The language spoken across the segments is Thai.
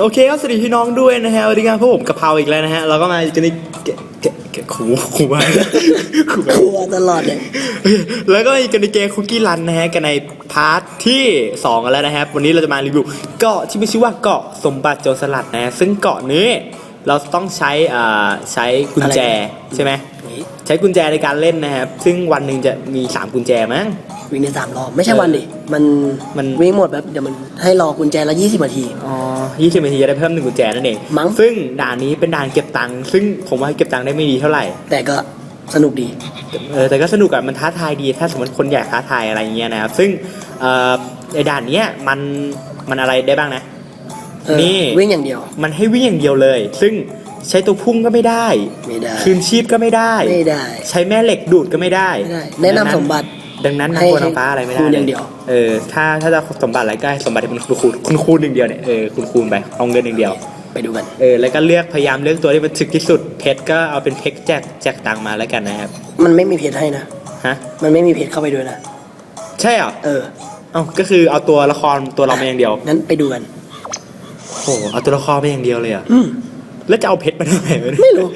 โอเคครับสวัสดีพี่น้องด้วยนะฮะสวัสดีครับพวกผมกะเพราอีกแล้วนะฮะเราก็มากันในแกะแกะขู่ขู่มาขู่มากลัวตลอดเลยแล้วก็มีกันในเกมคุกกี้รันนะฮะกันในพาร์ทที่สองกันแล้วนะครับ วันนี้เราจะมารีวิวเกาะที่มีชื่อว่าเกาะสมบัติโจรสลัดนะซึ่งเกาะนี้เราต้องใช้อ่าใช้กุญแจใช่ไหมใช้กุญแจในการเล่นนะครับซึ่งวันหนึ่งจะมีสามกุญแจมั้ง วิ่งได้สามรอบไม่ใช่วันดิมันมัน วิ่งหมดแบบเดี๋ยวมันให้รอกุญแจละยี่สิบนาที อ๋อยี่สิบนาทีจะได้เพิ่มหนึ่งกุญแจนั่นเองมั้ง ซึ่งด่านนี้เป็นด่านเก็บตังค์ซึ่งผมว่าเก็บตังค์ได้ไม่ดีเท่าไหร่ แต่ก็สนุกดี เออแต่ก็สนุกอะมันท้าทายดี ถ้าสมมติคนอยากท้าทายอะไรเงี้ยนะครับ ซึ่งเอ่อในด่านเนี้ยมันมันอะไรได้บ้างนะ เออนี่ วิ่งอย่างเดียว มันให้วิ่งอย่างเดียวเลย ซึ่งใช้ตัวพุ่งก็ไม่ได้ ไม่ได้คืนชีพก็ไม่ได้ ไม่ได้ใช้แม่เหล็กดูดก็ไม่ได้ไม่ได้ แนะนำสมบัติ ดังนั้นให้นำตัวน้ำฟ้าอะไรไม่ได้คูณอย่างเดียว เออถ้าถ้าจะสมบัติอะไรก็ให้สมบัติที่มันคูณคุณคูณหนึ่างเดียวเนี่ยเออคุณคูณไปเอาเงินอย่างเดียวไปดูกัน เออแล้วก็เลือกพยายามเลือกตัวที่มันถึกที่สุดเพชรก็เอาเป็นเพชรแจกแจกตังค์มาแล้วกันนะครับมันไม่มีเพจให้นะ ฮะมันไม่มีเพจเข้าไปด้วยนะ ใช่เหรอเออ เอ้าก็คือเอาตัวละครตัวเรามาอย่างเดียวงั้นไปดูกัน โอ้โหเอาตัวละครมาอย่างเดียวเลยเหรอะอืม แล้วจะเอาเพชรมาทำไมวะเนี่ยไม่รู้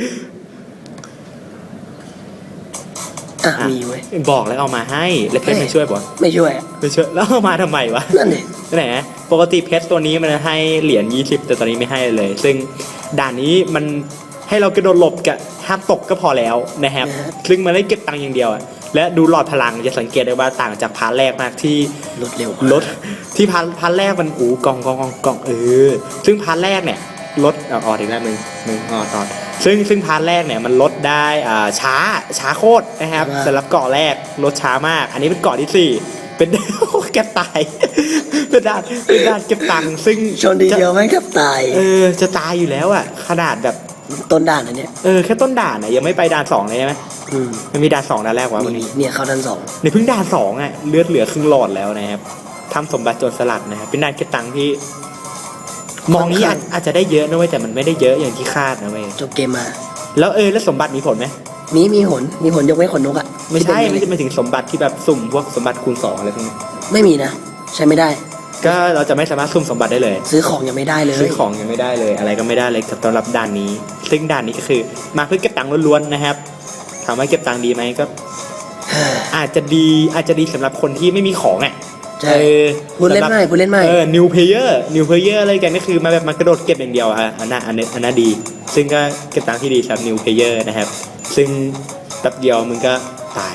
อะมีเว้ย บอกแล้วเอามาให้ แล้วเพชรเฮ้ยมันช่วยปะไม่ช่วยอะไม่ช่วย แล้วเอามาทำไมวะ นั่นดิไหนปกติเพชรตัวนี้มันให้เหรียญ20 แต่ตอนนี้ไม่ให้เลย ซึ่งด่านนี้มันให้เรากระโดดหลบกับห้ามตกก็พอแล้วนะครับ ซึ่งมันได้เก็บตังค์อย่างเดียวอะและดูหลอดพลังจะสังเกตได้ว่าต่างจากพาร์ทแรกมากที่รถเร็วรถที่พาร์ทพาร์ทแรกมันอูกองกองกองกองเออ ซึ่งพาร์ทแรกเนี่ยรถเอาออกอีกแล้วมึงมึงออกตอน ซึ่งซึ่งพาร์ทแรกเนี่ยมันลดได้อ่าช้าช้าโคตรนะครับสำหรับเกาะแรกรถช้ามาก อันนี้เป็นเกาะที่สี่เป็น แก็บตาย เป็นด้านเป็นด้านเก็บตังค์ซึ่งชนดีเดียวแม่งแทบตาย เออจะตายอยู่แล้วอะขนาดแบบต้นด่านอันเนี้ยเออแค่ต้นด่านอะยังไม่ไปด่านสองเลยใช่ไหมอืมมันมีด่านสองด่านแรกวะวันนี่นี้เนี่ยเข้าด้านสอง ในเพิ่งด่านสองอะเลือดเหลือครึ่งหลอดแล้วนะครับทำสมบัติโจรสลัดนะครับเป็นด่านเก็บตังค์ที่ มองนี้อาจอาจจะได้เยอะนะเว้ยแต่มันไม่ได้เยอะอย่างที่คาดนะเว้ยจบเกมมา แล้วเออแล้วสมบัติมีผลไหมมีมีผลมีผลยกเว้นขนนกอะไม่ใช่ที่ไม่เป็นใช่ไม่ถึงสมบัติที่แบบสุ่มพวกสมบัติคูณสองอะไรพวกนี้ไม่มีนะใช้ไม่ได้ ก็เราจะไม่สามารถสุ่มสมบัติได้เลย ซื้อของยังไม่ได้เลย ซื้อของยังไม่ได้เลย อะไรก็ไม่ได้เลยกับสำหรับด่านนี้ ซึ่งด่านนี้ก็คือมาเพื่อเก็บตังค์ล้วนๆนะครับถามว่าเก็บตังค์ดีไหมก็ อาจจะดีอาจจะดีสำหรับคนที่ไม่มีของอะ ใช่เออพูดเล่นใหม่พูดเล่นใหม่ เออ new player new player อะไรกันก็คือมาแบบมากระโดดเก็บอย่างเดียวอะฮะอันนั้นอันนั้นอันนั้นดี ซึ่งก็เก็บตังค์ที่ดีสำหรับ new player นะครับ ซึ่งแป๊บเดียวมึงก็ตาย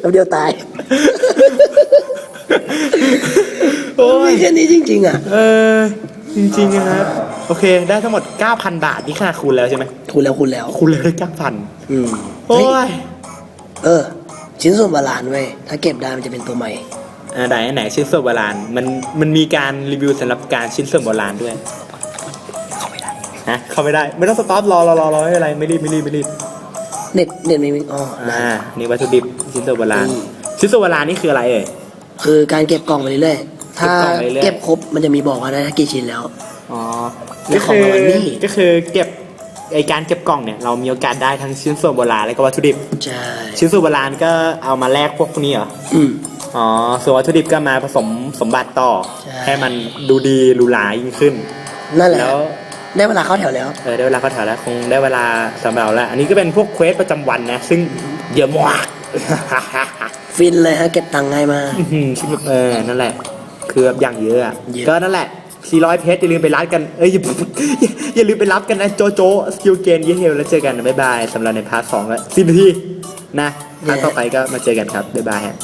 แล้วเดียวตายโอ้ย มีแค่นี้จริง ๆ อะเออ จริงๆนะครับ โอเค ได้ทั้งหมด 9,000 บาท นี่ขนาดคูณแล้วใช่ไหม คุณแล้วคุณแล้ว คูณแล้วได้9,000อืมโอ้เฮ้ยย เออ ชิ้นส่วนบาลานซ์เว้ยถ้าเก็บได้มันจะเป็นตัวใหม่ อ่าไหนไหนชิ้นส่วนโบราณมันมันมีการรีวิวสำหรับการชิ้นส่วนโบราณด้วยเข้าไม่ได้ฮะเข้าไม่ได้ ไม่ต้องสต็อปรอรอรอรอไม่เป็นไรไม่รีบไม่รีบไม่รีบเน็ตเน็ตไม่มีอ๋อได้ อ่านี่วัตถุดิบชิ้นส่วนโบราณอืม ชิ้นส่วนโบราณนี่คืออะไรเอ่ย คือการเก็บกล่องไปเรื่อยๆถ้าเก็บกล่องไปเรื่อย เก็บครบมันจะมีบอกว่าได้กี่ชิ้นแล้ว อ๋อแล้ก็วของคือรางวัลนี่ก็คือเก็บ ไอการเก็บกล่องเนี่ยเรามีโอกาสได้ทั้งชิ้นส่วนโบราณและก็วัตถุดิบ ใช่ชิ้นส่วนโบราณก็เอามาแลกพวกนี้เหรออืมอ๋อส่วนวัตถุดิบก็มาผสมสมบัติต่อใช่ให้มันดูดีหรูหรายิ่งขึ้น นั่นแหละแล้วได้เวลาเข้าแถวแล้วเออได้เวลาเขาถ่ายแล้วคงได้เวลาสำหรับเราแล้ว อันนี้ก็เป็นพวกเควสประจำวันนะ ซึ่งเยอะมากฟินเลยฮะเก็บตังค์ง่ายมากอื้อหือซึ่งแบบเออนั่นแหละ คือแบบอย่างเยอะอะเยอะก็นั่นแหละ 400 เพชรอย่าลืมไปรับกัน เอ้ยอย่าอย่าอย่าลืมไปรับกันนะ โจโจสกิลเกนเยเฮลแล้วเจอกันนะบ๊ายบายสำหรับในพาร์ทสองแล้วสิบนาทีนะพาร์ทต่อไปก็มาเจอกันครับบ๊ายบายฮะ